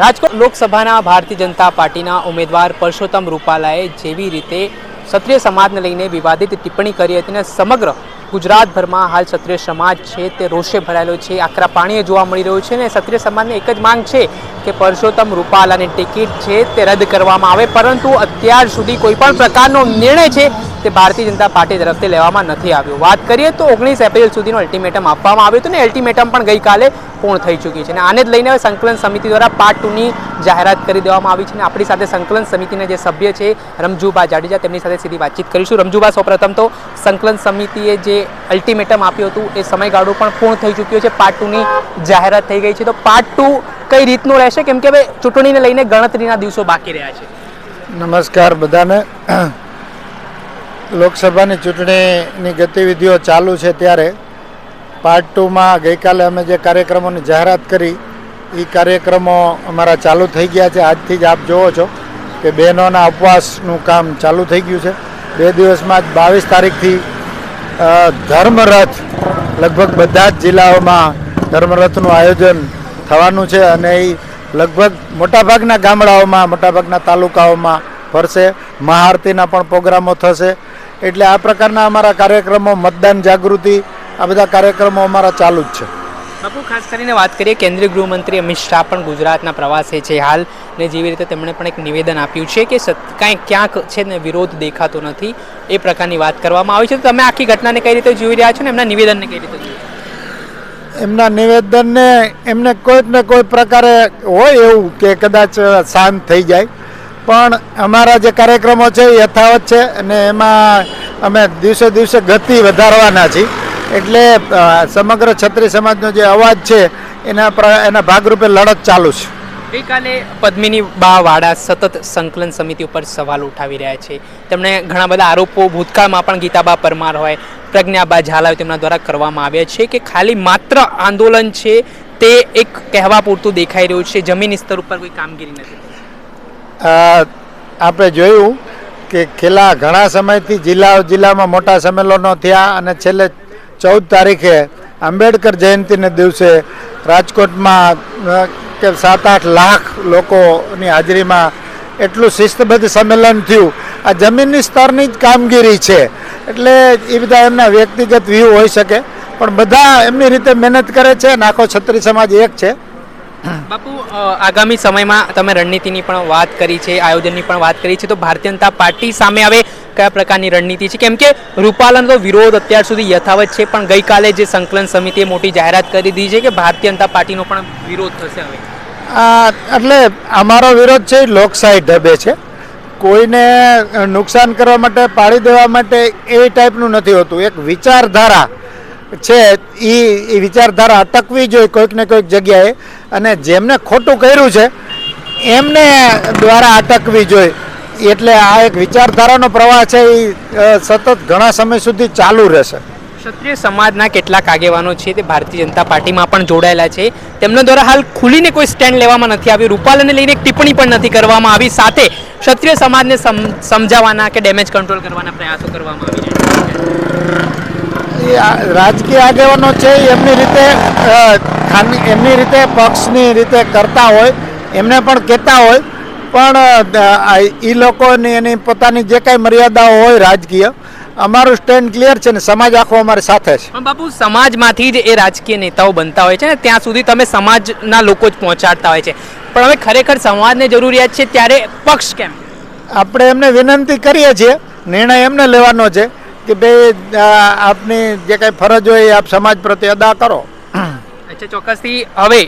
રાજકોટ લોકસભાના ભારતીય જનતા પાર્ટીના ઉમેદવાર પરસોત્તમ રૂપાલાએ જેવી રીતે ક્ષત્રિય સમાજને લઈને વિવાદિત ટિપ્પણી કરી હતી અને સમગ્ર ગુજરાતભરમાં હાલ ક્ષત્રિય સમાજ છે તે રોષે ભરાયેલો છે. આકરા પાણીએ જોવા મળી રહ્યું છે અને ક્ષત્રિય સમાજને એક જ માંગ છે કે પરસોત્તમ રૂપાલાની ટિકિટ છે તે રદ કરવામાં આવે, પરંતુ અત્યાર સુધી કોઈ પણ પ્રકારનો નિર્ણય છે તે ભારતીય જનતા પાર્ટી તરફથી લેવામાં નથી આવ્યો. વાત કરીએ તો ઓગણીસ એપ્રિલ સુધીનો અલ્ટિમેટમ આપવામાં આવ્યું હતું ને અલ્ટિમેટમ પણ ગઈકાલે પૂર્ણ થઈ ચૂકી છે. અને આને જ લઈને હવે સંકલન સમિતિ દ્વારા પાર્ટ ટુની જાહેરાત કરી દેવામાં આવી છે અને આપણી સાથે સંકલન સમિતિના જે સભ્ય છે રમજુબા જાડેજા, તેમની સાથે સીધી વાતચીત કરીશું. રમજુબા સૌપ્રથમ તો સંકલન સમિતિએ જે અલ્ટિમેટમ આપ્યું હતું એ સમયગાળો પણ પૂર્ણ થઈ ચૂક્યો છે. પાર્ટ ટુની જાહેરાત થઈ ગઈ છે. તો પાર્ટ ટુ કઈ રીતનું રહેશે? કેમ કે હવે ચૂંટણીને લઈને ગણતરીના દિવસો બાકી રહ્યા છે. નમસ્કાર બધાને. લોકસભાની ચૂંટણીની ગતિવિધિઓ ચાલુ છે ત્યારે પાર્ટ ટુમાં ગઈકાલે અમે જે કાર્યક્રમોની જાહેરાત કરી એ કાર્યક્રમો અમારા ચાલુ થઈ ગયા છે. આજથી જ આપ જુઓ છો કે બહેનોના ઉપવાસનું કામ ચાલુ થઈ ગયું છે. બે દિવસમાં જ બાવીસ તારીખથી ધર્મરથ, લગભગ બધા જ જિલ્લાઓમાં ધર્મરથનું આયોજન થવાનું છે અને એ લગભગ મોટાભાગના ગામડાઓમાં, મોટાભાગના તાલુકાઓમાં ફરશે. મહાઆરતીના પણ પ્રોગ્રામો થશે. એટલે આ પ્રકારના અમારા કાર્યક્રમો મતદાન જાગૃતિ આ બધા કાર્યક્રમો અમારા ચાલુ જ છે. બાપુ ખાસ કરીને વાત કરીએ કેન્દ્રીય ગૃહમંત્રી અમિત શાહ પણ ગુજરાતના પ્રવાસે છે હાલ ને જેવી રીતે તેમણે પણ એક નિવેદન આપ્યું છે કે કાંઈ ક્યાંક છે ને વિરોધ દેખાતો નથી એ પ્રકારની વાત કરવામાં આવી છે. તો તમે આખી ઘટનાને કઈ રીતે જોઈ રહ્યા છો ને એમના નિવેદનને કઈ રીતે જોઈ એમના નિવેદનને એમને કોઈક ને કોઈ પ્રકારે હોય એવું કે કદાચ શાંત થઈ જાય. પણ અમારા જે કાર્યક્રમો છે એ યથાવત છે અને એમાં અમે દિવસે દિવસે ગતિ વધારવાના છીએ. એટલે સમગ્ર છત્રી સમાજનો જે અવાજ છે, એના એના ભાગરૂપે લડત ચાલુ છે. ગઈકાલે પદ્મિની બા વાડા સતત સંકલન સમિતિ ઉપર સવાલ ઉઠાવી રહ્યા છે. તેમણે ઘણા બધા આરોપો ભૂતકાળમાં પણ ગીતાબા પરમાર હોય, પ્રજ્ઞાબા ઝાલા તેમના દ્વારા કરવામાં આવ્યા છે કે ખાલી માત્ર આંદોલન છે તે એક કહેવા પૂરતું દેખાઈ રહ્યું છે. જમીન સ્તર ઉપર કોઈ કામગીરી નથી. આપણે જોયું કે છેલ્લા ઘણા સમયથી જિલ્લા જિલ્લામાં મોટા સંમેલનો થયા અને છેલ્લે ચૌદ તારીખે આંબેડકર જયંતિને દિવસે રાજકોટમાં કે સાત આઠ લાખ લોકોની હાજરીમાં એટલું શિસ્તબદ્ધ સંમેલન થયું. આ જમીનની સ્તરની જ કામગીરી છે. એટલે એ બધા એમના વ્યક્તિગત વ્યૂ હોઈ શકે. પણ બધા એમની રીતે મહેનત કરે છે અને આખો છત્રી સમાજ એક છે. બાપુ આગામી સમયમાં તમે રણનીતિની પણ વાત કરી છે આયોજનની પણ વાત કરી છે તો ભારતીય જનતા પાર્ટી સામે હવે કયા પ્રકારની રણનીતિ છે? કેમ કે રૂપાલાનો તો વિરોધ અત્યાર સુધી યથાવત છે પણ ગઈકાલે જે સંકલન સમિતિએ મોટી જાહેરાત કરી દીધી છે કે ભારતીય જનતા પાર્ટીનો પણ વિરોધ થશે હવે. એટલે અમારો વિરોધ છે લોકશાહી ઢબે છે. કોઈને નુકસાન કરવા માટે પાડી દેવા માટે એ ટાઈપનું નથી હોતું. એક વિચારધારા છે એ એ વિચારધારા અટકવી જોઈએ કોઈક ને કોઈક જગ્યાએ. અને જેમને ખોટું કર્યું છે, એમને દ્વારા અટકવી જોઈએ. એટલે આ એક વિચારધારાનો પ્રવાહ છે એ સતત ઘણા સમય સુધી ચાલુ રહેશે. ક્ષત્રિય સમાજના કેટલાક આગેવાનો છે, તે ભારતીય જનતા પાર્ટીમાં પણ જોડાયેલા છે. તેમના દ્વારા હાલ ખુલીને કોઈ સ્ટેન્ડ લેવામાં નથી આવ્યું. રૂપાલાને લઈને એક ટિપ્પણી પણ નથી કરવામાં આવી. સાથે ક્ષત્રિય સમાજને સમ- સમજાવવાના કે ડેમેજ કંટ્રોલ કરવાના પ્રયાસો કરવામાં આવી રાજકીય આગેવાનો છે એમની રીતે એમની રીતે પક્ષની રીતે કરતા હોય એમને પણ કહેતા હોય પણ એ લોકોની એની પોતાની જે કાંઈ મર્યાદાઓ હોય રાજકીય અમારું સ્ટેન્ડ ક્લિયર છે ને સમાજ આખો અમારી સાથે છે. બાપુ સમાજમાંથી જ એ રાજકીય નેતાઓ બનતા હોય છે ને ત્યાં સુધી તમે સમાજના લોકો જ પહોંચાડતા હોય છે. પણ હવે ખરેખર સમાજને જરૂરિયાત છે ત્યારે પક્ષ કેમ? આપણે એમને વિનંતી કરીએ છીએ નિર્ણય એમને લેવાનો છે કે ભાઈ આપની જે કાંઈ ફરજ હોય એ આપ સમાજ પ્રત્યે અદા કરો. અચ્છા ચોક્કસથી હવે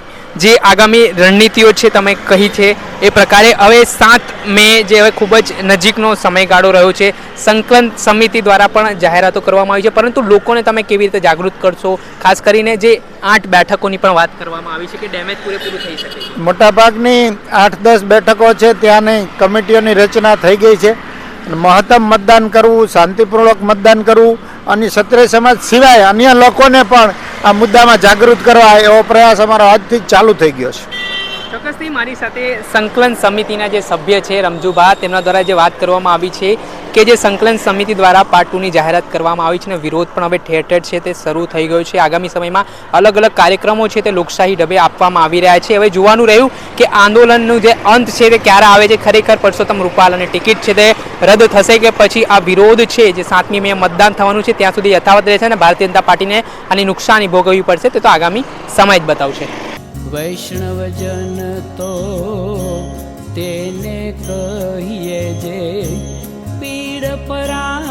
જે આગામી રણનીતિઓ છે તમે કહી છે એ પ્રકારે હવે સાત મે જે હવે ખૂબ જ નજીકનો સમયગાળો રહ્યો છે. સંકલન સમિતિ દ્વારા પણ જાહેરાતો કરવામાં આવી છે. પરંતુ લોકોને તમે કેવી રીતે જાગૃત કરશો? ખાસ કરીને જે આઠ બેઠકોની પણ વાત કરવામાં આવી છે કે ડેમેજ પૂરેપૂરું થઈ શકે મોટાભાગની આઠ દસ બેઠકો છે ત્યાંની કમિટીઓની રચના થઈ ગઈ છે. મહત્તમ મતદાન કરવું, શાંતિપૂર્વક મતદાન કરવું અને ક્ષત્રિય સમાજ સિવાય અન્ય લોકોને પણ આ મુદ્દામાં જાગૃત કરવા એવો પ્રયાસ અમારો આજથી જ ચાલુ થઈ ગયો છે. ચોક્કસથી મારી સાથે સંકલન સમિતિના જે સભ્ય છે, રમજુભા, તેમના દ્વારા જે વાત કરવામાં આવી છે કે જે સંકલન સમિતિ દ્વારા પાર્ટ ટુની જાહેરાત કરવામાં આવી છે અને વિરોધ પણ હવે ઠેર ઠેર છે તે શરૂ થઈ ગયો છે. આગામી સમયમાં અલગ અલગ કાર્યક્રમો છે તે લોકશાહી ઢબે આપવામાં આવી રહ્યા છે. હવે જોવાનું રહ્યું કે આંદોલનનું જે અંત છે તે ક્યારે આવે છે. ખરેખર પરસોત્તમ રૂપાલાની ટિકિટ છે તે રદ થશે કે પછી આ વિરોધ છે જે સાતમી મે મતદાન થવાનું છે ત્યાં સુધી યથાવત રહેશે અને ભારતીય જનતા પાર્ટીને આની નુકસાની ભોગવવી પડશે. તે તો આગામી સમય જ બતાવશે. વૈષ્ણવજન તો તેને કહીએ જે but I